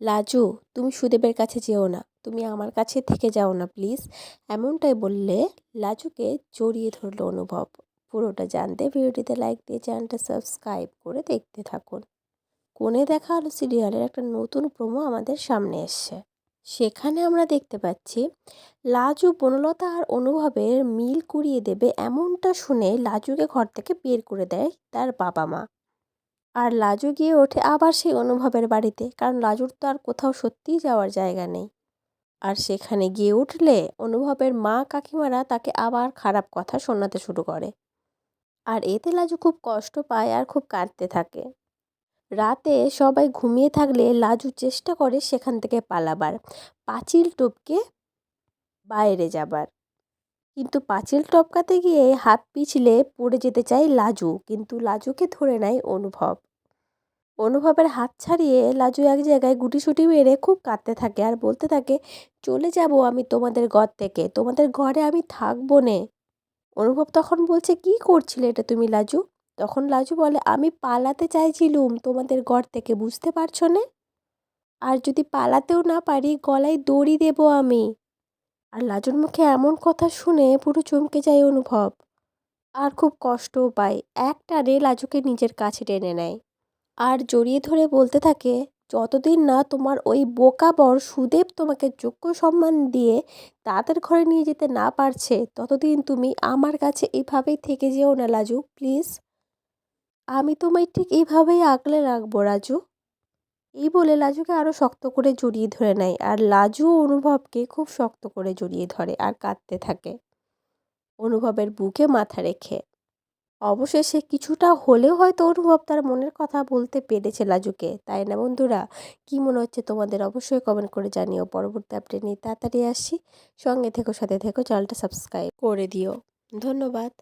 লাজু, তুমি সুদেবের কাছে যেও না। তুমি আমার কাছে থেকে যাও না, প্লিজ। এমনটাই বললে লাজুকে জড়িয়ে ধরলো অনুভব। পুরোটা জানতে ভিডিওটিতে লাইক দিয়ে চ্যানেলটা সাবস্ক্রাইব করে দেখতে থাকুন। কোণে দেখা আলো সিরিয়ালের একটা নতুন প্রোমো আমাদের সামনে এসছে। সেখানে আমরা দেখতে পাচ্ছি, লাজু বনলতা আর অনুভবের মিল কুড়িয়ে দেবে এমনটা শুনে লাজুকে ঘর থেকে বের করে দেয় তার বাবা মা। আর লাজু গিয়ে ওঠে আবার সেই অনুভবের বাড়িতে, কারণ লাজুর তো আর কোথাও সত্যিই যাওয়ার জায়গা নেই। আর সেখানে গিয়ে উঠলে অনুভবের মা কাকিমারা তাকে আবার খারাপ কথা শোনাতে শুরু করে। আর এতে লাজু খুব কষ্ট পায় আর খুব কাঁদতে থাকে। রাতে সবাই ঘুমিয়ে থাকলে লাজু চেষ্টা করে সেখান থেকে পালাবার, পাঁচিল টপকে বাইরে যাবার। কিন্তু পাঁচিল টপকাতে গিয়ে হাত পিছলে পড়ে যেতে চায় লাজু, কিন্তু লাজুকে ধরে নেয় অনুভব। অনুভবের হাত ছাড়িয়ে লাজু এক জায়গায় গুটিসুটি মেরে খুব কাঁদতে থাকে আর বলতে থাকে, চলে যাব আমি তোমাদের ঘর থেকে, তোমাদের ঘরে আমি থাকব নে। অনুভব তখন বলছে, কি করছিলে এটা তুমি লাজু? তখন লাজু বলে, আমি পালাতে চাইছিলুম তোমাদের ঘর থেকে, বুঝতে পারছ না? আর যদি পালাতেও না পারি, গলায় দড়ি দেব আমি। আর লাজুর মুখে এমন কথা শুনে পুরো চমকে যায় অনুভব। আর খুব কষ্টও পায়। একটানে লাজুকে নিজের কাছে টেনে নেয়। আর জড়িয়ে ধরে বলতে থাকে, যতদিন না তোমার ওই বোকা বর সুদেব তোমাকে যোগ্য সম্মান দিয়ে তাদের ঘরে নিয়ে যেতে না পারছে, ততদিন তুমি আমার কাছে এভাবেই থেকে যেও না, লাজু, প্লিজ। আমি তোমায় ঠিক এইভাবেই আগলে রাখব, রাজু। এই বলে লাজুকে আরও শক্ত করে জড়িয়ে ধরে নেয় আর লাজু অনুভবকে খুব শক্ত করে জড়িয়ে ধরে আর কাঁদতে থাকে। অনুভবের বুকে মাথা রেখে। অবশেষে কিছুটা হলেও হয়তো অনুভব তার মনের কথা বলতে পেরেছে লাজুকে। তাই না বন্ধুরা? কি মনে হচ্ছে তোমাদের? অবশ্যই কমেন্ট করে জানিও। পরবর্তী আপডেট নিয়ে তাড়াতাড়ি আসছি। সঙ্গে থেকো, সাথে থেকো চ্যানেলটা সাবস্ক্রাইব করে দিও। ধন্যবাদ।